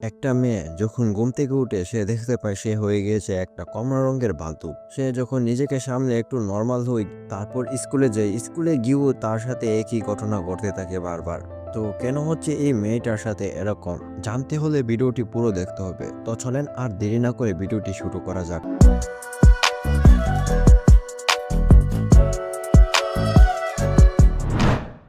একটা মেয়ে যখন ঘুম থেকে উঠে সে দেখতে পায় সে হয়ে গিয়েছে একটা কমলা রঙের বালতু। সে যখন নিজেকে সামনে একটু নর্মাল হই, তারপর স্কুলে যায় স্কুলে গিয়েও তার সাথে একই ঘটনা ঘটতে থাকে বারবার। তো কেন হচ্ছে এই মেয়েটার সাথে এরকম? জানতে হলে ভিডিওটি পুরো দেখতে হবে। তো চলেন আর দেরি না করে ভিডিওটি শুরু করা যাক।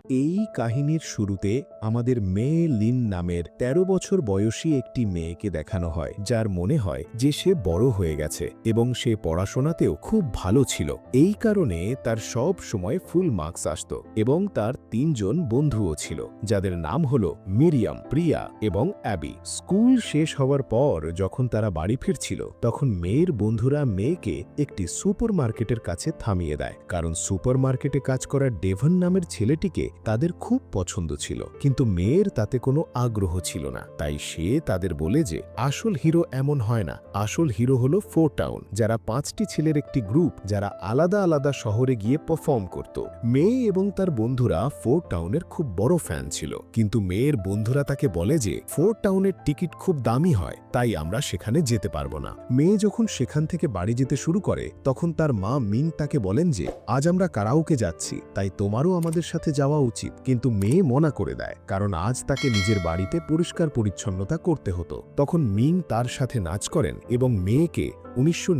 এই কাহিনীর শুরুতে আমাদের মেয়ে লিন নামের ১৩ বছর বয়সী একটি মেয়েকে দেখানো হয়, যার মনে হয় যে সে বড় হয়ে গেছে এবং সে পড়াশোনাতেও খুব ভালো ছিল। এই কারণে তার সব সময় ফুল মার্কস আসত এবং তার তিনজন বন্ধুও ছিল, যাদের নাম হল মিরিয়াম, প্রিয়া এবং অ্যাবি। স্কুল শেষ হওয়ার পর যখন তারা বাড়ি ফিরছিল, তখন মেয়ের বন্ধুরা মেয়েকে একটি সুপার মার্কেটের কাছে থামিয়ে দেয়। কারণ সুপার মার্কেটে কাজ করা ডেভন নামের ছেলেটিকে তাদের খুব পছন্দ ছিল, কিন্তু মেয়ের তাতে কোনো আগ্রহ ছিল না। তাই সে তাদের বলে যে, আসল হিরো এমন হয় না। আসল হিরো হলো ফোর টাউন যারা পাঁচটি ছেলের একটি গ্রুপ, যারা আলাদা আলাদা শহরে গিয়ে পারফর্ম করত। মেয়ে এবং তার বন্ধুরা ফোর টাউনের খুব বড় ফ্যান ছিল, কিন্তু মেয়ের বন্ধুরা তাকে বলে যে ফোর টাউনের টিকিট খুব দামি হয়, তাই আমরা সেখানে যেতে পারব না। মেয়ে যখন সেখান থেকে বাড়ি যেতে শুরু করে, তখন তার মা মিন তাকে বলেন যে, আজ আমরা কারাওকে যাচ্ছি, তাই তোমারও আমাদের সাথে যাওয়া উচিত, কিন্তু মেয়ে মনা করে দেয়, কারণ আজ তাকে নিজের বাড়িতে পরিষ্কার পরিচ্ছন্নতা করতে হতো। তখন মিং তার সাথে নাচ করেন এবং মেয়েকে উনিশশো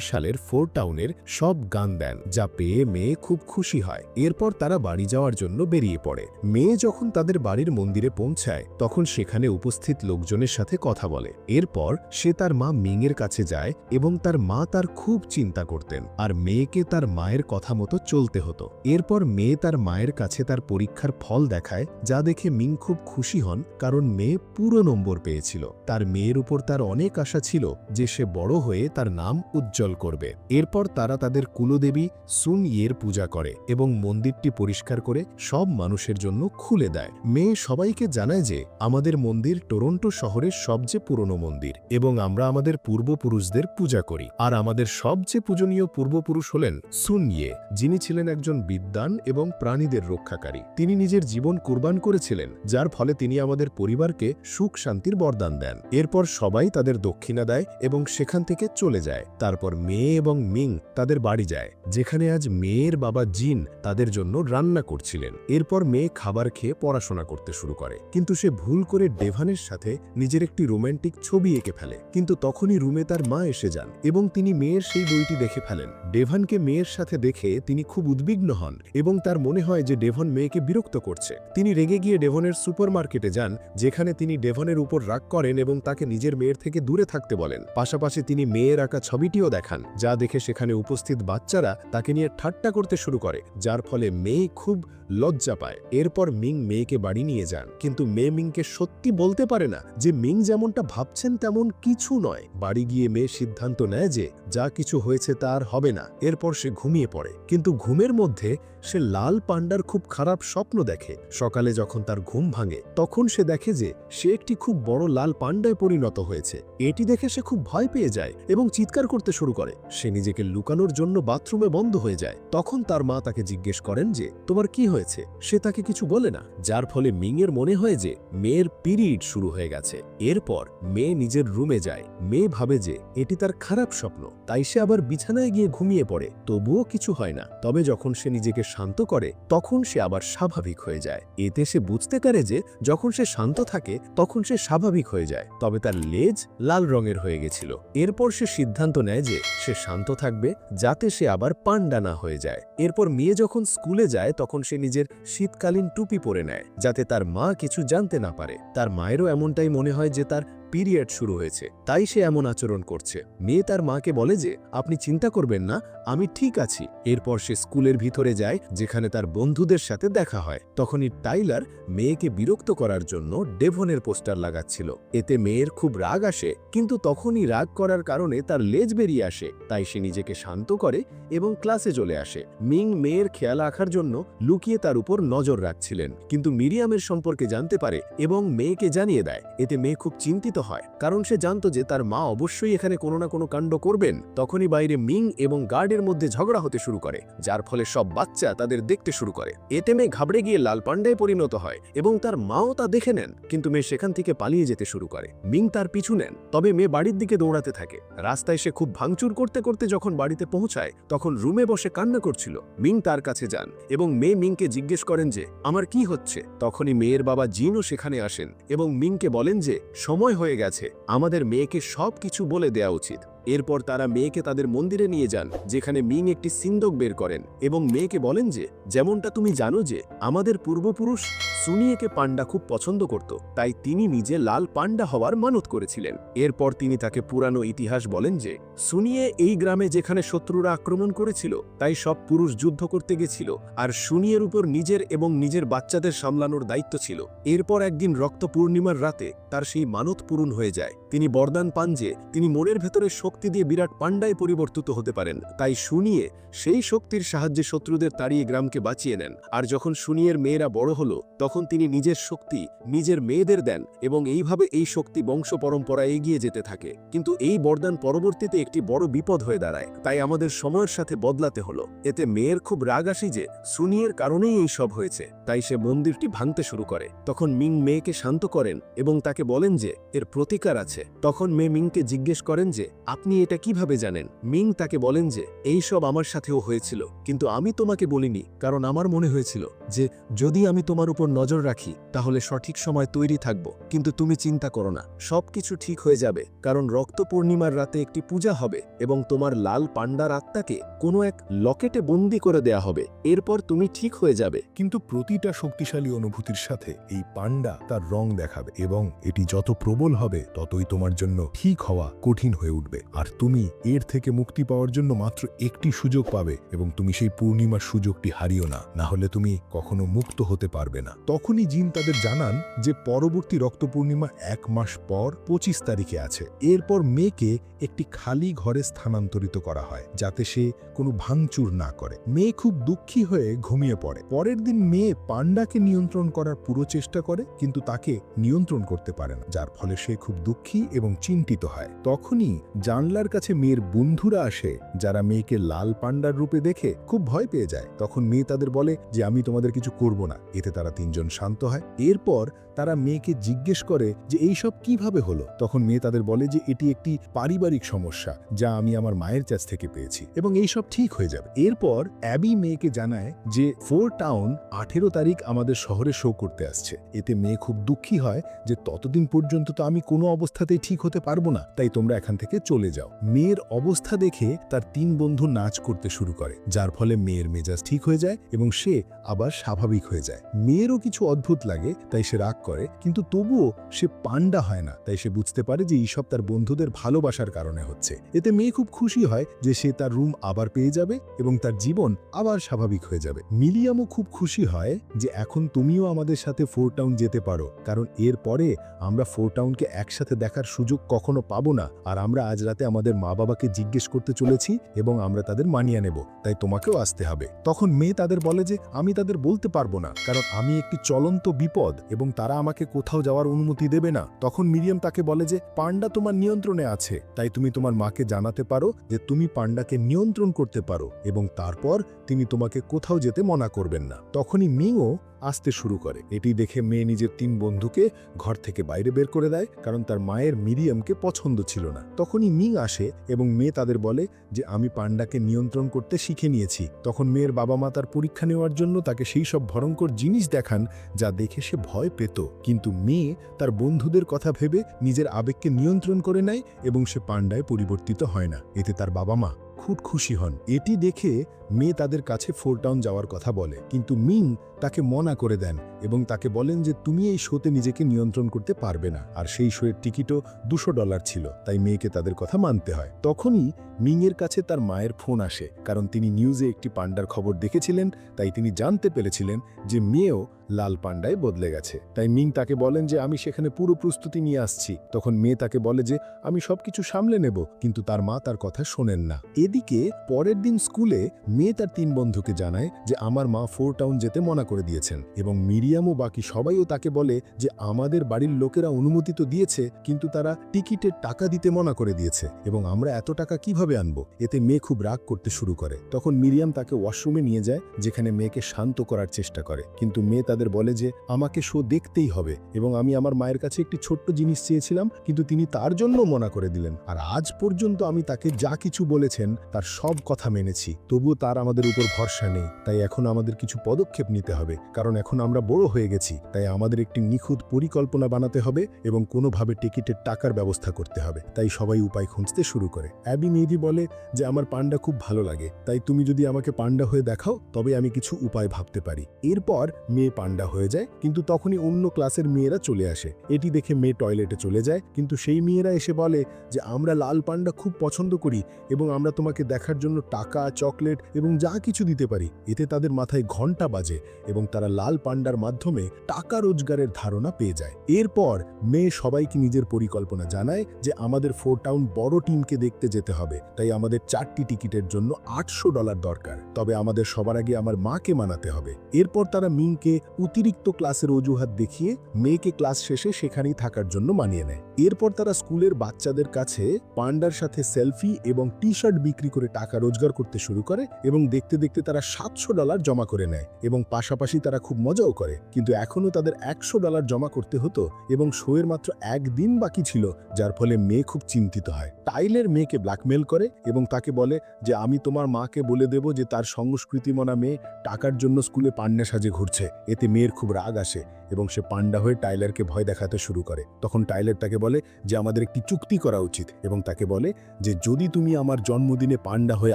সালের ফোর টাউনের সব গান দেন, যা পেয়ে মেয়ে খুব খুশি হয়। এরপর তারা বাড়ি যাওয়ার জন্য বেরিয়ে পড়ে। মেয়ে যখন তাদের বাড়ির মন্দিরে পৌঁছায়, তখন সেখানে উপস্থিত লোকজনের সাথে কথা বলে। এরপর সে তার মা মিংয়ের কাছে যায় এবং তার মা তার খুব চিন্তা করতেন, আর মেয়েকে তার মায়ের কথা মতো চলতে হতো। এরপর মেয়ে তার মায়ের কাছে তার পরীক্ষার ফল দেখায়, যা দেখে মিং খুব খুশি হন, কারণ মেয়ে পুরো নম্বর পেয়েছিল। তার মেয়ের উপর তার অনেক আশা ছিল যে সে বড় হয়ে তার নাম উজ্জ্বল করবে। এরপর তারা তাদের কুলদেবী সুন ইয়ের পূজা করে এবং মন্দিরটি পরিষ্কার করে সব মানুষের জন্য খুলে দেয়। মেয়ে সবাইকে জানায় যে, আমাদের মন্দির টরন্টো শহরের সবচেয়ে পুরনো মন্দির এবং আমরা আমাদের পূর্বপুরুষদের পূজা করি। আর আমাদের সবচেয়ে পূজনীয় পূর্বপুরুষ হলেন সুন ইয়ে যিনি ছিলেন একজন বিদ্বান এবং প্রাণীদের রক্ষাকারী। তিনি নিজের জীবন কুরবান করেছিলেন, যার ফলে তিনি আমাদের পরিবারকে সুখ শান্তির বরদান দেন। এরপর সবাই তাদের দক্ষিণা দেয় এবং সেখান থেকে চলে যায়। তারপর মেয়ে এবং মিং তাদের বাড়ি যায়, যেখানে আজ মেয়ের বাবা জিন তাদের জন্য রান্না করছিলেন। এরপর মেয়ে খাবার খেয়ে পড়াশোনা করতে শুরু করে। কিন্তু সে ভুল করে ডেভানের সাথে নিজের একটি রোম্যান্টিক ছবি এঁকে ফেলে। কিন্তু তখনই রুমে তার মা এসে যান এবং তিনি মেয়ের সেই বইটি দেখে ফেলেন। ডেভানকে মেয়ের সাথে দেখে তিনি খুব উদ্বিগ্ন হন এবং তার মনে হয় যে ডেভন মেয়েকে বিরক্ত করছে। তিনি রেগে গিয়ে ডেভনের সুপারমার্কেটে যান, যেখানে তিনি ডেভনের উপর রাগ করেন এবং তাকে নিজের মেয়ের থেকে দূরে থাকতে বলেন। পাশাপাশি তিনি মেয়ের আঁকা ছবিটিও দেখান, যা দেখে সেখানে উপস্থিত বাচ্চারা তাকে নিয়ে ঠাট্টা করতে শুরু করে, যার ফলে মেয়ে খুব লজ্জা পায়। এরপর মিং মেয়েকে বাড়ি নিয়ে যান। কিন্তু মেয়ে মিংকে সত্যি বলতে পারে না যে মিং যেমনটা ভাবছেন তেমন কিছু নয়। বাড়ি গিয়ে মেয়ে সিদ্ধান্ত নেয় যে যা কিছু হয়েছে তার হবে না। এরপর সে ঘুমিয়ে পড়ে। কিন্তু ঘুমের মধ্যে সে লাল পান্ডার খুব খারাপ স্বপ্ন দেখে। সকালে যখন তার ঘুম ভাঙে, তখন সে দেখে যে সে একটি খুব বড় লাল পান্ডায় পরিণত হয়েছে। এটি দেখে সে খুব ভয় পেয়ে যায় এবং চিৎকার করতে শুরু করে। সে নিজেকে লুকানোর জন্য বাথরুমে বন্ধ হয়ে যায়। তখন তার মা তাকে জিজ্ঞেস করেন যে, তোমার কি হয়েছে, সে তাকে কিছু বলে না, যার ফলে মিংয়ের মনে হয় যে মেয়ের পিরিয়ড শুরু হয়ে গেছে। এরপর মেয়ে নিজের রুমে যায়। মেয়ে ভাবে যে এটি তার খারাপ স্বপ্ন, তাই সে আবার বিছানায় গিয়ে ঘুমিয়ে পড়ে। তবুও কিছু হয় না। তবে যখন সে নিজেকে শান্ত করে, তখন সে আবার স্বাভাবিক হয়ে যায়। এতে সে বুঝতে পারে যে যখন সে শান্ত থাকে, তখন সে স্বাভাবিক হয়ে যায়। তবে তার লেজ লাল রঙের হয়ে গেছিল। এরপর সে সিদ্ধান্ত নেয় যে সে শান্ত থাকবে, যাতে সে আবার পান্ডা না হয়ে যায়। এরপর মেয়ে যখন স্কুলে যায়, তখন সে নিজের শীতকালীন টুপি পরে নেয়, যাতে তার মা কিছু জানতে না পারে। তার মায়েরও এমনটাই মনে হয় যে তার পিরিয়ড শুরু হয়েছে, তাই সে এমন আচরণ করছে। মেয়ে তার মাকে বলে যে, আপনি চিন্তা করবেন না, আমি ঠিক আছি। এরপর সে স্কুলের ভিতরে যায়, যেখানে তার বন্ধুদের সাথে দেখা হয়। তখনই টাইলার মেয়েকে বিরক্ত করার জন্য ডেভনের পোস্টার লাগাচ্ছিল। এতে মেয়ের খুব রাগ আসে, কিন্তু তখনই রাগ করার কারণে তার লেজ বেরিয়ে আসে। তাই সে নিজেকে শান্ত করে এবং ক্লাসে চলে আসে। মিং মেয়ের খেয়াল রাখার জন্য লুকিয়ে তার উপর নজর রাখছিলেন। কিন্তু মিরিয়ামের সম্পর্কে জানতে পারে এবং মেয়েকে জানিয়ে দেয়। এতে মেয়ে খুব চিন্তিত হয়, কারণ সে জানতো যে তার মা অবশ্যই এখানে কোনো না কোনো কাণ্ড করবেন। তখনই বাইরে মিং এবং গার্ডের মধ্যে ঝগড়া হতে শুরু করে, যার ফলে সব বাচ্চা তাদের দেখতে শুরু করে। এতে মেয়ে ঘাবড়ে গিয়ে লাল পান্ডায় পরিণত হয় এবং তার মাও তা দেখে নেন, কিন্তু মেয়ে সেখান থেকে পালিয়ে যেতে শুরু করে। মিং তার পিছু নেন, তবে মেয়ে বাড়ির দিকে দৌড়াতে থাকে। রাস্তায় সে খুব ভাঙচুর করতে করতে যখন বাড়িতে পৌঁছায়, তখন রুমে বসে কান্না করছিল। মিং তার কাছে যান এবং মেয়ে মিংকে জিজ্ঞেস করেন যে, আমার কি হচ্ছে? তখনই মেয়ের বাবা জিনও সেখানে আসেন এবং মিংকে বলেন যে, সময় হয়ে গেছে। আমাদের মেয়েকে সব কিছু বলে দেওয়া উচিত। এরপর তারা মেয়েকে তাদের মন্দিরে নিয়ে যান, যেখানে মিং একটি সিন্দক বের করেন এবং মেয়েকে বলেন যে, যেমনটা তুমি জানো যে, আমাদের পূর্বপুরুষ সুনিয়েকে পাণ্ডা খুব পছন্দ করত, তাই তিনি নিজে লাল পাণ্ডা হওয়ার মানত করেছিলেন। এরপর তিনি তাকে পুরানো ইতিহাস বলেন যে, সুনিয়ে এই গ্রামে যেখানে শত্রুরা আক্রমণ করেছিল, তাই সব পুরুষ যুদ্ধ করতে গেছিল, আর সুনিয়ের উপর নিজের এবং নিজের বাচ্চাদের সামলানোর দায়িত্ব ছিল। এরপর একদিন রক্ত পূর্ণিমার রাতে তার সেই মানত পূরণ হয়ে যায়। তিনি বরদান পান যে তিনি মনের ভেতরে শক্তি দিয়ে বিরাট পাণ্ডায় পরিবর্তিত হতে পারেন। তাই শুনিয়ে সেই শক্তির সাহায্যে শত্রুদের তাড়িয়ে গ্রামকে বাঁচিয়ে নেন। আর যখন শুনিয়ের মেয়েরা বড় হলো, তখন তিনি নিজের শক্তি নিজের মেয়েদের দেন এবং এইভাবে এই শক্তি বংশ পরম্পরা এগিয়ে যেতে থাকে। কিন্তু এই বরদান পরবর্তীতে একটি বড় বিপদ হয়ে দাঁড়ায়। তাই আমাদের সময়ের সাথে বদলাতে হলো। এতে মেয়ের খুব রাগ আসি যে সুনিয়ের কারণেই এই সব হয়েছে। তাই সে মন্দিরটি ভাঙতে শুরু করে। তখন মিং মেয়েকে শান্ত করেন এবং তাকে বলেন যে, এর প্রতিকার আছে। তখন মেয়ে মিংকে জিজ্ঞেস করেন যে, আপনি এটা কীভাবে জানেন? মিং তাকে বলেন যে, এই সব আমার সাথেও হয়েছিল, কিন্তু আমি তোমাকে বলিনি, কারণ আমার মনে হয়েছিল যে, যদি আমি তোমার উপর নজর রাখি, তাহলে সঠিক সময় তৈরি থাকব, কিন্তু তুমি চিন্তা করো না, সবকিছু ঠিক হয়ে যাবে, কারণ রক্ত পূর্ণিমার রাতে একটি পূজা হবে, এবং তোমার লাল পান্ডার আত্মাকে কোনো এক লকেটে বন্দি করে দেয়া হবে, এরপর তুমি ঠিক হয়ে যাবে। কিন্তু প্রতিটা শক্তিশালী অনুভূতির সাথে এই পান্ডা তার রং দেখাবে, এবং এটি যত প্রবল হবে, ততই তোমার জন্য ঠিক হওয়া কঠিন হয়ে উঠবে। আর তুমি এর থেকে মুক্তি পাওয়ার জন্য মাত্র একটি সুযোগ পাবে এবং তুমি সেই পূর্ণিমার সুযোগটি হারিও না। না হলে তুমি কখনো মুক্ত হতে পারবে না। তখনই জিন তাদের জানান যে পরবর্তী রক্ত পূর্ণিমা এক মাস পর পঁচিশ তারিখে আছে। এরপর মেয়েকে একটি খালি ঘরে স্থানান্তরিত করা হয় যাতে সে কোনো ভাঙচুর না করে। মেয়ে খুব দুঃখী হয়ে ঘুমিয়ে পড়ে। পরের দিন মেয়ে পান্ডাকে নিয়ন্ত্রণ করার পুরো চেষ্টা করে, কিন্তু তাকে নিয়ন্ত্রণ করতে পারে না, যার ফলে সে খুব দুঃখী এবং চিন্তিত হয়। তখনই জানলার কাছে মেয়ের বন্ধুরা আসে, যারা মেয়েকে লাল পান্ডার রূপে দেখে খুব ভয় পেয়ে যায়। তখন মেয়ে তাদের বলে যে, আমি তোমাদের কিছু করব না। এতে তারা তিনজন শান্ত হয়। এরপর তারা মেয়েকে জিজ্ঞেস করে যে এই সব কীভাবে হলো? তখন মেয়ে তাদের বলে যে এটি একটি পারিবারিক সমস্যা যা আমি আমার মায়ের কাছ থেকে পেয়েছি এবং এই সব ঠিক হয়ে যাবে। এরপর অ্যাবি মেয়েকে জানায় যে ফোর টাউন আঠেরো তারিখ আমাদের শহরে শো করতে আসছে। এতে মেয়ে খুব দুঃখী হয় যে ততদিন পর্যন্ত তো আমি কোনো অবস্থাতেই ঠিক হতে পারব না, তাই তোমরা এখান থেকে চলে যাও। মেয়ের অবস্থা দেখে তার তিন বন্ধু নাচ করতে শুরু করে, যার ফলে মেয়ের মেজাজ ঠিক হয়ে যায় এবং সে আবার স্বাভাবিক হয়ে যায়। মেয়েরও কিছু অদ্ভুত লাগে, তাই সে রাগ করে, কিন্তু তবুও সে পান্ডা হয় না। তাই সে বুঝতে পারে যে এইসব তার বন্ধুদের ভালোবাসার কারণে হচ্ছে। এতে মেয়ে খুব খুশি হয় যে সে তার রুম আবার পেয়ে যাবে এবং তার জীবন আবার স্বাভাবিক হয়ে যাবে। মিলিয়ামও খুব খুশি হয় যে এখন তুমিও আমাদের সাথে ফোর টাউন যেতে পারো, কারণ এর পরে আমরা ফোর টাউনকে একসাথে দেখার সুযোগ কখনো পাবো না। আর আমরা আজ রাতে আমাদের মা বাবাকে জিজ্ঞেস করতে চলেছি এবং আমরা তাদের মানিয়ে নেব, তাই তোমাকেও আসতে হবে। তখন মেয়ে তাদের বলে যে, আমি তাদের বলতে পারব না, কারণ আমি একটি চলন্ত বিপদ এবং তারা আমাকে কোথাও যাওয়ার অনুমতি দেবে না। তখন মিরিয়াম তাকে বলে যে, পান্ডা তোমার নিয়ন্ত্রণে আছে। তাই তুমি তোমার মাকে জানাতে পারো যে, তুমি পান্ডাকে নিয়ন্ত্রণ করতে পারো এবং তারপর তিনি তোমাকে কোথাও যেতে মনা করবেন না। তখনই মিংও আসতে শুরু করে। এটি দেখে মেয়ে নিজের তিন বন্ধুকে ঘর থেকে বাইরে বের করে দেয়, কারণ তার মায়ের মিরিয়ামকে পছন্দ ছিল না। তখনই মিং আসে এবং মেয়ে তাদের বলে যে, আমি পান্ডাকে নিয়ন্ত্রণ করতে শিখে নিয়েছি। তখন মেয়ের বাবা মা তার পরীক্ষা নেওয়ার জন্য তাকে সেই সব ভয়ঙ্কর জিনিস দেখান যা দেখে সে ভয় পেত। কিন্তু মেয়ে তার বন্ধুদের কথা ভেবে নিজের আবেগকে নিয়ন্ত্রণ করে নেয় এবং সে পান্ডায় পরিবর্তিত হয় না। এতে তার বাবা মা খুব খুশি হন। এটি দেখে মেয়ে তাদের কাছে ফোরটাউন যাওয়ার কথা বলে। কিন্তু মিং তাকে মনা করে দেন এবং তাকে বলেন যে তুমি এই শোতে নিজেকে নিয়ন্ত্রণ করতে পারবে না। আর সেই শোয়ের টিকিটও দুশো ডলার ছিল, তাই মেয়েকে তাদের কথা মানতে হয়। তখনই মিংয়ের কাছে তার মায়ের ফোন আসে, কারণ তিনি নিউজে একটি পান্ডার খবর দেখেছিলেন, তাই তিনি জানতে পেরেছিলেন যে মেয়েও লাল পান্ডায় বদলে গেছে। তাই মিং তাকে বলেন যে, আমি সেখানে পুরো প্রস্তুতি নিয়ে আসছি। তখন মেয়ে তাকে বলে যে, আমি সবকিছু সামলে নেব। কিন্তু তার মা তার কথা শোনেন না। এদিকে পরের দিন স্কুলে মেয়ে তার তিন বন্ধুকে জানায় যে, আমার মা ফোর টাউন যেতে মনা করে দিয়েছেন এবং মিরিয়াম ও বাকি সবাইও তাকে বলে যে আমাদের বাড়ির লোকেরা অনুমতি তো দিয়েছে, কিন্তু তারা টিকিটের টাকা দিতে মনা করে দিয়েছে এবং আমরা এত টাকা কীভাবে আনব? এতে মেয়ে খুব রাগ করতে শুরু করে। তখন মিরিয়াম তাকে ওয়াশরুমে নিয়ে যায়, যেখানে মেয়েকে শান্ত করার চেষ্টা করে। কিন্তু মেয়ে তাদের বলে যে, আমাকে শো দেখতেই হবে এবং আমি আমার মায়ের কাছে একটি ছোট্ট জিনিস চেয়েছিলাম, কিন্তু তিনি তার জন্য মনা করে দিলেন। আর আজ পর্যন্ত আমি তাকে যা কিছু বলেছেন, তার সব কথা মেনেছি। তবুও তার আমাদের উপর ভরসা নেই, তাই এখন আমাদের কিছু পদক্ষেপ নিতে হবে, কারণ এখন আমরা বড় হয়ে গেছি, তাই আমাদের একটি নিখুঁত পরিকল্পনা বানাতে হবে এবং কোনোভাবে টিকিটের টাকার ব্যবস্থা করতে হবে, তাই সবাই উপায় খুঁজতে শুরু করে। অ্যাবি মেয়েদি বলে যে, আমার পান্ডা খুব ভালো লাগে, তাই তুমি যদি আমাকে পান্ডা হয়ে দেখাও, তবে আমি কিছু উপায় ভাবতে পারি। এরপর মেয়ে পান্ডা হয়ে যায়, কিন্তু তখনই অন্য ক্লাসের মেয়েরা চলে আসে। এটি দেখে মেয়ে টয়লেটে চলে যায়, কিন্তু সেই মেয়েরা এসে বলে যে, আমরা লাল পান্ডা খুব পছন্দ করি এবং আমরা তোমাকে দেখার জন্য টাকা, চকলেট এবং যা কিছু দিতে পারি। এতে তাদের মাথায় ঘণ্টা বাজে এবং তারা লাল পান্ডার মাধ্যমে টাকা রোজগারের ধারণা পেয়ে যায়। এরপর মেয়ে সবাইকে নিজের পরিকল্পনা জানায় যে আমাদের ফোর টাউন বড় টিমকে দেখতে যেতে হবে। তাই আমাদের চারটি টিকিটের জন্য আটশো ডলার দরকার। তবে আমাদের সবার আগে আমার মাকে মানাতে হবে। এরপর তারা মিংকে অতিরিক্ত ক্লাসের অজুহাত দেখিয়ে মেয়েকে ক্লাস শেষে সেখানেই থাকার জন্য মানিয়ে নেয়। এরপর তারা স্কুলের বাচ্চাদের কাছে পান্ডার সাথে সেলফি এবং টি শার্ট বিক্রি করে টাকা রোজগার করতে শুরু করে এবং দেখতে দেখতে তারা সাতশো ডলার জমা করে নেয় এবং পাশাপাশি তারা খুব মজাও করে। কিন্তু এখনও তাদের একশো ডলার জমা করতে হতো এবং শোয়ের মাত্র একদিন বাকি ছিল, যার ফলে মেয়ে খুব চিন্তিত হয়। টাইলের মেয়েকে ব্ল্যাকমেল করে এবং তাকে বলে যে, আমি তোমার মাকে বলে দেব যে, তার সংস্কৃতিমনা মেয়ে টাকার জন্য স্কুলে পান্ডা সাজে ঘুরছে। এতে মেয়ের খুব রাগ আসে এবং সে পান্ডা হয়ে টাইলারকে ভয় দেখাতে শুরু করে। তখন টাইলার তাকে বলে যে, আমাদের একটি চুক্তি করা উচিত। এবং তাকে বলে যে, যদি তুমি আমার জন্মদিনে পান্ডা হয়ে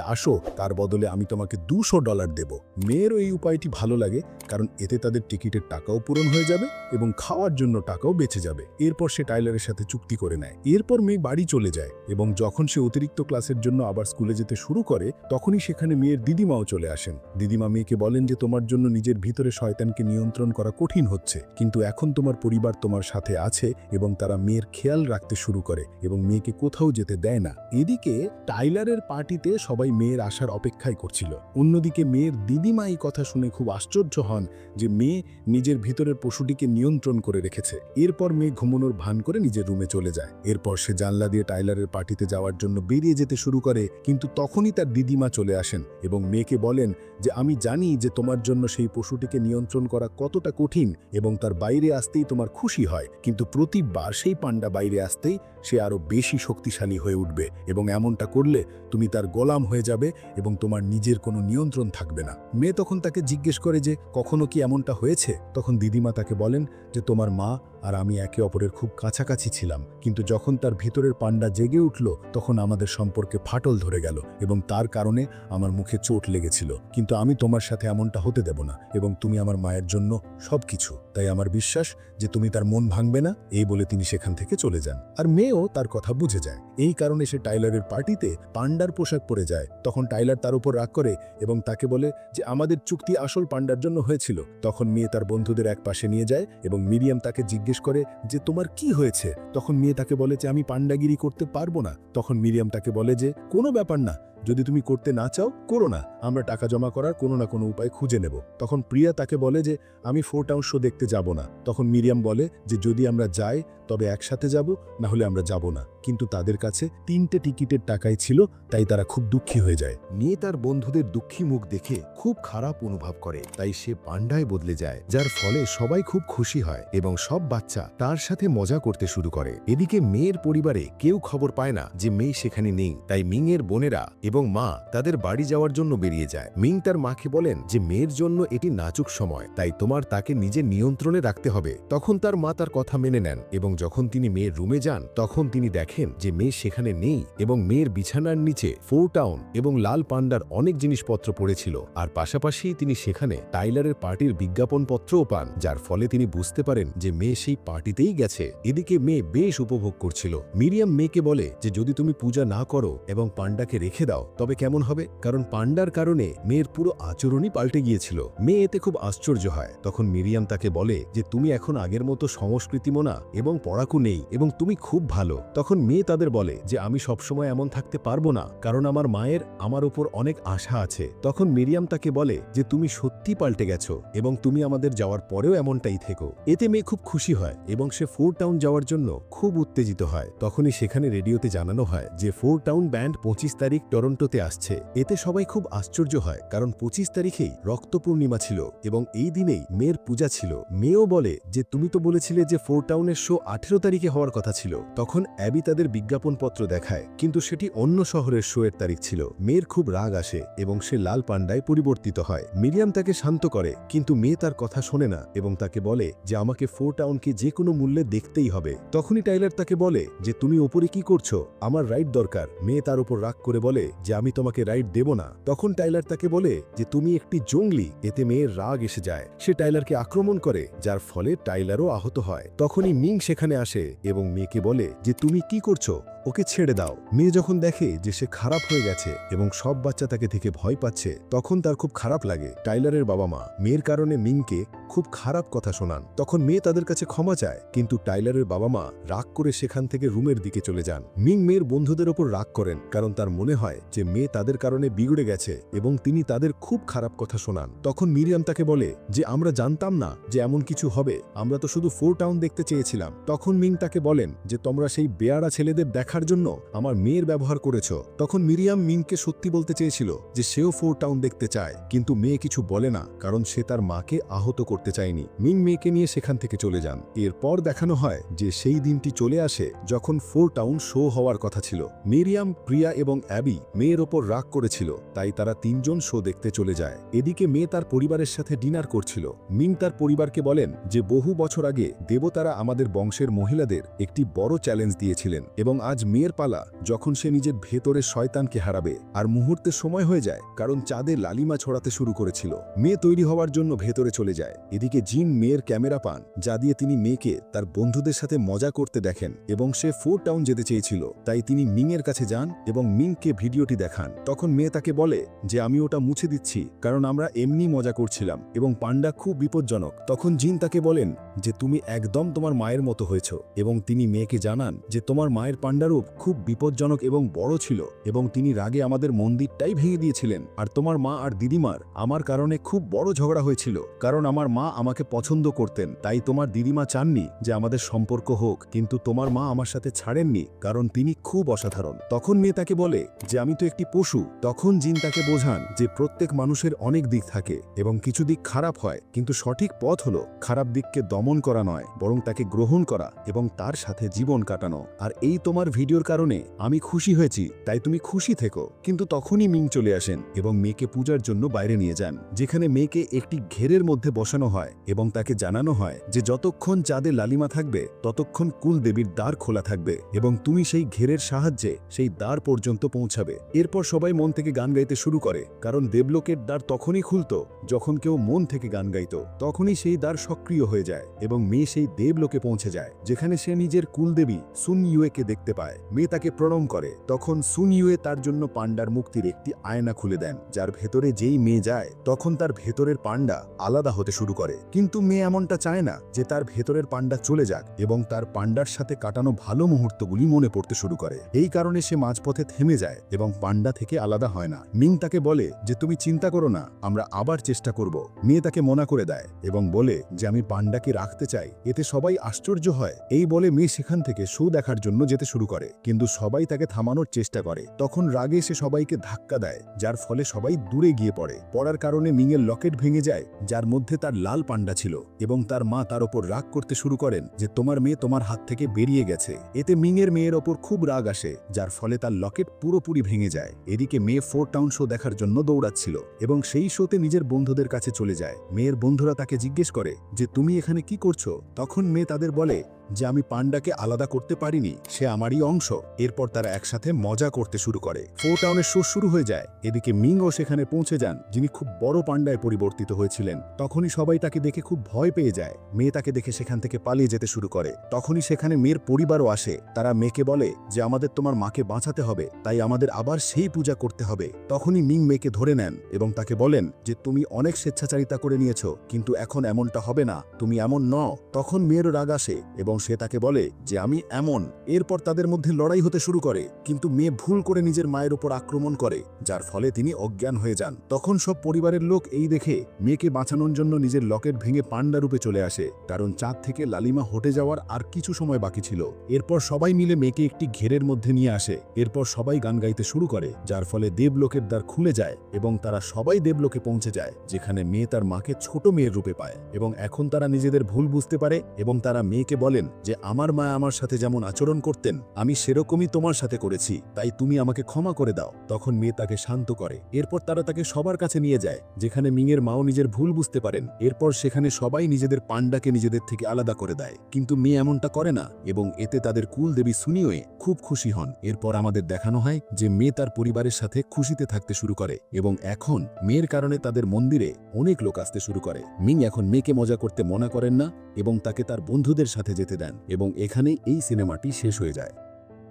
আসো, তার বদলে আমি তোমাকে দুশো ডলার দেব। মেয়েরও এই উপায়টি ভালো লাগে কারণ এতে তাদের টিকিটের টাকাও পূরণ হয়ে যাবে এবং খাওয়ার জন্য টাকাও বেঁচে যাবে। এরপর সে টাইলারের সাথে চুক্তি করে নেয়। এরপর মেয়ে বাড়ি চলে যায় এবং যখন সে অতিরিক্ত ক্লাসের জন্য আবার স্কুলে যেতে শুরু করে, তখনই সেখানে মেয়ের দিদিমাও চলে আসেন। দিদিমা মেয়েকে বলেন যে, তোমার জন্য নিজের ভিতরে শয়তানকে নিয়ন্ত্রণ করা কঠিন হচ্ছে, কিন্তু এখন তোমার পরিবার তোমার সাথে আছে এবং তারা মেয়ের খেয়াল রাখতে শুরু করে এবং মেয়েকে কোথাও যেতে দেয় না। এদিকে টাইলারের পার্টিতে সবাই মেয়ের আসার অপেক্ষায় করছিল। অন্যদিকে মেয়ের দিদিমা এই কথা শুনে খুব আশ্চর্য হন যে মেয়ে নিজের ভিতরের পশুটিকে নিয়ন্ত্রণ করে রেখেছে। এরপর মেয়ে ঘুমানোর ভান করে নিজের রুমে চলে যায়। এরপর সে জানলা দিয়ে টাইলারের পার্টিতে যাওয়ার জন্য বেরিয়ে যেতে শুরু করে, কিন্তু তখনই তার দিদিমা চলে আসেন এবং মেয়েকে বলেন যে, আমি জানি যে তোমার জন্য সেই পশুটিকে নিয়ন্ত্রণ করা কতটা কঠিন এবং তার বাইরে আসতেই তোমার খুশি হয়, কিন্তু প্রতিবার সেই পান্ডা বাইরে আসতেই সে আরও বেশি শক্তিশালী হয়ে উঠবে এবং এমনটা করলে তুমি তার গোলাম হয়ে যাবে এবং তোমার নিজের কোনো নিয়ন্ত্রণ থাকবে না। মেয়ে তখন তাকে জিজ্ঞেস করে যে কখনো কি এমনটা হয়েছে? তখন দিদিমা তাকে বলেন যে তোমার মা আর আমি একে অপরের খুব কাছাকাছি ছিলাম, কিন্তু যখন তার ভিতরের পান্ডা জেগে উঠল, তখন আমাদের সম্পর্কে ফাটল ধরে গেল এবং তার কারণে আমার মুখে চোট লেগেছিল। কিন্তু আমি তোমার সাথে এমনটা হতে দেব না এবং তুমি আমার মায়ের জন্য সবকিছু। তাই আমার বিশ্বাস যে তুমি তার মন ভাঙবে না, এই বলে তিনি সেখান থেকে চলে যান। আর মেয়েও তার কথা বুঝে যায়। এই কারণে সে টাইলারের পার্টিতে পান্ডার পোশাক পরে যায়। তখন টাইলার তার উপর রাগ করে এবং তাকে বলে যে আমাদের চুক্তি আসল পান্ডার জন্য হয়েছিল। তখন মেয়ে তার বন্ধুদের এক পাশে নিয়ে যায় এবং মিডিয়াম তাকে জিজ্ঞেস করে যে, তোমার কি হয়েছে? তখন মেয়ে তাকে বলে যে, আমি পাণ্ডাগিরি করতে পারব না। তখন মিরিয়াম তাকে বলে যে, কোনো ব্যাপার না। যদি তুমি করতে না চাও, করো না। আমরা টাকা জমা করার কোনো না কোনো উপায় খুঁজে নেব। তখন প্রিয়া তাকে বলে যে, আমি ফোর টাউন শো দেখতে যাব না। তখন মিরিয়াম বলে যে, যদি আমরা যাই, তবে একসাথে যাব, না হলে আমরা যাব না। কিন্তু তাদের কাছে তিনটে টিকিটের টাকাই ছিল, তাই তারা খুব দুঃখী হয়ে যায়। মেয়ে তার বন্ধুদের দুঃখী মুখ দেখে খুব খারাপ অনুভব করে। তাই সে পান্ডায় বদলে যায়, যার ফলে সবাই খুব খুশি হয় এবং সব বাচ্চা তার সাথে মজা করতে শুরু করে। এদিকে মেয়ের পরিবারে কেউ খবর পায় না যে, মেয়ে সেখানে নেই। তাই মিংয়ের বোনেরা এবং মা তাদের বাড়ি যাওয়ার জন্য বেরিয়ে যায়। মিং তার মাকে বলেন যে, মেয়ের জন্য এটি নাচুক সময়, তাই তোমার তাকে নিজের নিয়ন্ত্রণে রাখতে হবে। তখন তার মা তার কথা মেনে নেন এবং যখন তিনি মেয়ের রুমে যান, তখন তিনি দেখেন যে, মেয়ে সেখানে নেই এবং মেয়ের বিছানার নিচে ফোর টাউন এবং লাল পান্ডার অনেক জিনিসপত্র পড়েছিল। আর পাশাপাশি তিনি সেখানে টাইলারের পার্টির বিজ্ঞাপনপত্রও পান, যার ফলে তিনি বুঝতে পারেন যে, মেয়ে সেই পার্টিতেই গেছে। এদিকে মেয়ে বেশ উপভোগ করছিল। মিরিয়াম মেয়েকে বলে যে, যদি তুমি পূজা না করো এবং পান্ডাকে রেখে দাও তবে কেমন হবে? কারণ পান্ডার কারণে মেয়ের পুরো আচরণই পাল্টে গিয়েছিল। মেয়ে এতে খুব আশ্চর্য হয়। তখন মিরিয়াম তাকে বলে যে, তুমি এখন আগের মতো সংস্কৃতিমনা এবং পড়াকু নেই এবং তুমি খুব ভালো। তখন মেয়ে তাদের বলে যে, আমি সবসময় এমন থাকতে পারব না, কারণ আমার মায়ের, আমার উপর অনেক আশা আছে। তখন মিরিয়াম তাকে বলে যে, তুমি সত্যি পাল্টে গেছো এবং তুমি আমাদের যাওয়ার পরেও এমনটাই থেকো। এতে মেয়ে খুব খুশি হয় এবং সে ফোর টাউন যাওয়ার জন্য খুব উত্তেজিত হয়। তখনই সেখানে রেডিওতে জানানো হয় যে, ফোর টাউন ব্যান্ড পঁচিশ তারিখ টরন্টোতে আসছে। এতে সবাই খুব আশ্চর্য হয়, কারণ পঁচিশ তারিখেই রক্ত পূর্ণিমা ছিল এবং এই দিনেই মেয়ের পূজা ছিল। মেয়েও বলে যে, তুমি তো বলেছিলে যে, ফোর টাউনের শো আঠেরো তারিখে হওয়ার কথা ছিল। তখন অ্যাবি তাদের বিজ্ঞাপনপত্র দেখায়, কিন্তু সেটি অন্য শহরের শো এর তারিখ ছিল। মেয়ের খুব রাগ আসে এবং সে লাল পান্ডায় পরিবর্তিত হয়। মিরিয়াম তাকে শান্ত করে, কিন্তু মেয়ে তার কথা শোনে না এবং তাকে বলে যে, আমাকে ফোর টাউনকে যে কোনো মূল্যে দেখতেই হবে। তখনই টাইলার তাকে বলে যে, তুমি ওপরে কি করছ? আমার রাইড দরকার। মেয়ে তার উপর রাগ করে বলে যে আমি তোমাকে রাইড দেব না, তখন টাইলার তাকে বলে যে তুমি একটি জঙ্গলি, এতে মেয়ের রাগ এসে যায়। সে টাইলারকে আক্রমণ করে, যার ফলে টাইলারও আহত হয়। তখনই মিং সেখানে আসে এবং মেয়েকে বলে যে, তুমি কি করছ? ওকে ছেড়ে দাও। মেয়ে যখন দেখে যে সে খারাপ হয়ে গেছে এবং সব বাচ্চা তাকে থেকে ভয় পাচ্ছে, তখন তার খুব খারাপ লাগে। টাইলারের বাবা মা, মেয়ের কারণে মিংকে খুব খারাপ কথা শোনান। তখন মেয়ে তাদের কাছে ক্ষমা চায়, কিন্তু টাইলারের বাবা মা রাগ করে সেখান থেকে রুমের দিকে চলে যান। মিং মেয়ের বন্ধুদের ওপর রাগ করেন, কারণ তার মনে হয় যে মেয়ে তাদের কারণে বিগড়ে গেছে এবং তিনি তাদের খুব খারাপ কথা শোনান। তখন মিরিয়াম তাকে বলে যে, আমরা জানতাম না যে এমন কিছু হবে। আমরা তো শুধু ফোর টাউন দেখতে চেয়েছিলাম। তখন মিং তাকে বলেন যে, তোমরা সেই বেয়ারা ছেলেদের দেখার জন্য আমার মেয়ের ব্যবহার করেছ। তখন মিরিয়াম মিংকে সত্যি বলতে চেয়েছিল যে সেও ফোর টাউন দেখতে চায়, কিন্তু মেয়ে কিছু বলে না, কারণ সে তার মাকে আহত করতে চায়নি। মিং মেয়েকে নিয়ে সেখান থেকে চলে যান। এরপর দেখানো হয় যে সেই দিনটি চলে আসে যখন ফোর টাউন শো হওয়ার কথা ছিল। মিরিয়াম, প্রিয়া এবং অ্যাবি মেয়ের ওপর রাগ করেছিল, তাই তারা তিনজন শো দেখতে চলে যায়। এদিকে মেয়ে তার পরিবারের সাথে ডিনার করছিল। মিং তার পরিবারকে বলেন যে বহু বছর আগে দেবতারা আমাদের বংশের মহিলাদের একটি বড় চ্যালেঞ্জ দিয়েছিলেন এবং আজ মেয়ের পালা যখন সে নিজের ভেতরে শয়তানকে হারাবে আর মুহূর্তে সময় হয়ে যায় কারণ চাঁদে লালিমা ছড়াতে শুরু করেছিল। মেয়ে তৈরি হওয়ার জন্য ভেতরে চলে যায়। এদিকে জিন মেয়ের ক্যামেরা পান, যা দিয়ে তিনি মেয়েকে তার বন্ধুদের সাথে মজা করতে দেখেন এবং সে ফোর টাউন যেতে চেয়েছিল। তাই তিনি মিংয়ের কাছে যান এবং মিংকে ভিডিওটি দেখান। তখন মেয়ে তাকে বলে যে, আমি ওটা মুছে দিচ্ছি, কারণ আমরা এমনি মজা করছিলাম এবং পান্ডা খুব বিপজ্জনক। তখন জিন তাকে বলেন যে, তুমি একদম তোমার মায়ের মতো হয়েছ। এবং তিনি মেয়েকে জানান যে, তোমার মায়ের পান্ডারূপ খুব বিপজ্জনক এবং বড় ছিল এবং তিনি রাগে আমাদের মন্দিরটাই ভেঙে দিয়েছিলেন। আর তোমার মা আর দিদিমার আমার কারণে খুব বড় ঝগড়া হয়েছিল, কারণ আমার মা আমাকে পছন্দ করতেন, তাই তোমার দিদিমা চাননি যে আমাদের সম্পর্ক হোক, কিন্তু তোমার মা আমার সাথে ছাড়েননি, কারণ তিনি খুব অসাধারণ। তখন মেয়ে তাকে বলে যে, আমি তো একটি পশু। তখন জিন তাকে বোঝান যে, প্রত্যেক মানুষের অনেক দিক থাকে এবং কিছু দিক খারাপ হয়, কিন্তু সঠিক পথ হলো খারাপ দিককে দমন করা নয়, বরং তাকে গ্রহণ করা এবং তার সাথে জীবন কাটানো। আর এই তোমার ভিডিওর কারণে আমি খুশি হয়েছি, তাই তুমি খুশি থেকো। কিন্তু তখনই মিং চলে আসেন এবং মেয়েকে পূজার জন্য বাইরে নিয়ে যান, যেখানে মেয়েকে একটি ঘেরের মধ্যে বসানো হয় এবং তাকে জানানো হয় যে যতক্ষণ চাঁদে লালিমা থাকবে, ততক্ষণ কুল দেবীর দ্বার খোলা থাকবে এবং তুমি সেই ঘেরের সাহায্যে সেই দ্বার পর্যন্ত পৌঁছাবে। এরপর সবাই মন থেকে গান গাইতে শুরু করে, কারণ দেবলোকের দ্বার তখনই খুলত যখন কেউ মন থেকে গান গাইত, তখনই সেই দ্বার সক্রিয় হয়ে যায় এবং মেয়ে সেই দেবলোকে পৌঁছে যায়, যেখানে সে নিজের কুলদেবী সুন ইউয়েকে দেখতে পায়। মেয়ে তাকে প্রণম করে। তখন সুন ইউয়ে তার জন্য পান্ডার মুক্তির একটি আয়না খুলে দেন, যার ভেতরে যেই মেয়ে যায়, তখন তার ভেতরের পান্ডা আলাদা হতে শুরু করে। কিন্তু মেয়ে এমনটা চায় না যে তার ভেতরের পান্ডা চলে যাক এবং তার পান্ডার সাথে কাটানো ভালো মুহূর্তগুলি মনে পড়তে শুরু করে। এই কারণে সে মাঝপথে থেমে যায় এবং পান্ডা থেকে আলাদা হয় না। মিং তাকে বলে যে, তুমি চিন্তা করো না, আমরা আবার চেষ্টা করব। মেয়ে তাকে মনা করে দেয় এবং বলে যে, আমি পান্ডাকে রাখতে চাই, এতে সবাই আশ্চর্য হয়। এই বলে মেয়ে সেখান থেকে শো দেখার জন্য যেতে শুরু করে। কিন্তু সবাই তাকে থামানোর চেষ্টা করে। তখন রাগে সে সবাইকে ধাক্কা দেয়, যার ফলে সবাই দূরে গিয়ে পড়ে। পড়ার কারণে মিংয়ের লকেট ভেঙে যায়, যার মধ্যে তার লাল পান্ডা ছিল এবং তার মা তার ওপর রাগ করতে শুরু করেন যে তোমার মেয়ে তোমার হাত থেকে বেরিয়ে গেছে। এতে মিংয়ের মেয়ের ওপর খুব রাগ আসে, যার ফলে তার লকেট পুরোপুরি ভেঙে যায়। এদিকে মেয়ে ফোর টাউন শো দেখার জন্য দৌড়াচ্ছিল এবং সেই শোতে নিজের বন্ধুদের কাছে চলে যায়। মেয়ের বন্ধুরা তাকে জিজ্ঞেস করে যে, তুমি এখানে কি করছ? তখন মেয়ে তাদের বলে যে আমি পান্ডাকে আলাদা করতে পারিনি, সে আমারই অংশ। এরপর তারা একসাথে মজা করতে শুরু করে। ফোর টাউনের শো শুরু হয়ে যায়। এদিকে মিংও সেখানে পৌঁছে যান, যিনি খুব বড় পান্ডায় পরিবর্তিত হয়েছিলেন। তখনই সবাই তাকে দেখে খুব ভয় পেয়ে যায়। মেয়ে তাকে দেখে সেখান থেকে পালিয়ে যেতে শুরু করে। তখনই সেখানে মেয়ের পরিবারও আসে। তারা মেয়েকে বলে যে, আমাদের তোমার মাকে বাঁচাতে হবে, তাই আমাদের আবার সেই পূজা করতে হবে। তখনই মিং মেয়েকে ধরে নেন এবং তাকে বলেন যে, তুমি অনেক স্বেচ্ছাচারিতা করে নিয়েছো, কিন্তু এখন এমনটা হবে না। তুমি এমন ন তখন মেয়েরও রাগ আসে এবং সে তাকে বলে যে আমি এমন, এরপর তাদের মধ্যে লড়াই হতে শুরু করে, কিন্তু মেয়ে ভুল করে নিজের মায়ের উপর আক্রমণ করে, যার ফলে তিনি অজ্ঞান হয়ে যান। তখন সব পরিবারের লোক এই দেখে মেয়েকে বাঁচানোর জন্য নিজের লকেট ভেঙে পান্ডা রূপে চলে আসে, কারণ চাঁদ থেকে লালিমা হটে যাওয়ার আর কিছু সময় বাকি ছিল। এরপর সবাই মিলে মেয়েকে একটি ঘেরের মধ্যে নিয়ে আসে, এরপর সবাই গান গাইতে শুরু করে, যার ফলে দেবলোকের দ্বার খুলে যায় এবং তারা সবাই দেবলোকে পৌঁছে যায়, যেখানে মেয়ে তার মাকে ছোট মেয়ের রূপে পায়। এবং এখন তারা নিজেদের ভুল বুঝতে পারে এবং তারা মেয়েকে বলেন যে আমার মা আমার সাথে যেমন আচরণ করতেন, আমি সেরকমই তোমার সাথে করেছি, তাই তুমি আমাকে ক্ষমা করে দাও। তখন মেয়ে তাকে শান্ত করে। এরপর তারা তাকে সবার কাছে নিয়ে যায়, যেখানে মিংয়ের মাও নিজের ভুল বুঝতে পারেন। এরপর সেখানে সবাই নিজেদের পান্ডাকে নিজেদের থেকে আলাদা করে দেয়। কিন্তু মেয়ে এমনটা করে না, এবং এতে তাদের কুল দেবী সুনিওয়ে খুব খুশি হন। এরপর আমাদের দেখানো হয় যে মেয়ে তার পরিবারের সাথে খুশিতে থাকতে শুরু করে, এবং এখন মেয়ের কারণে তাদের মন্দিরে অনেক লোক আসতে শুরু করে। মিং এখন মেয়েকে মজা করতে মনা করেন না, এবং তাকে তার বন্ধুদের সাথে যেতে দেন এবং এখানেই এই সিনেমাটি শেষ হয়ে যায়।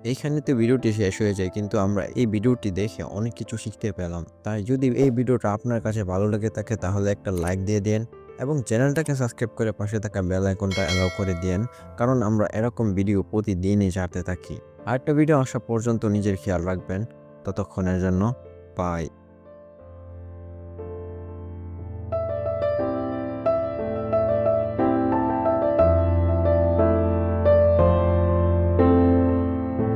এইখানে তো ভিডিওটি শেষ হয়ে যায়, কিন্তু আমরা এই ভিডিওটি দেখে অনেক কিছু শিখতে পেলাম। তাই যদি এই ভিডিওটা আপনার কাছে ভালো লেগে থাকে, তাহলে একটা লাইক দিয়ে দেন এবং চ্যানেলটাকে সাবস্ক্রাইব করে পাশে থাকা বেল আইকনটা অ্যালাউ করে দিন, কারণ আমরা এরকম ভিডিও প্রতিদিনই ছাড়তে থাকি। আরেকটা ভিডিও আসা পর্যন্ত নিজের খেয়াল রাখবেন। ততক্ষণের জন্য বাই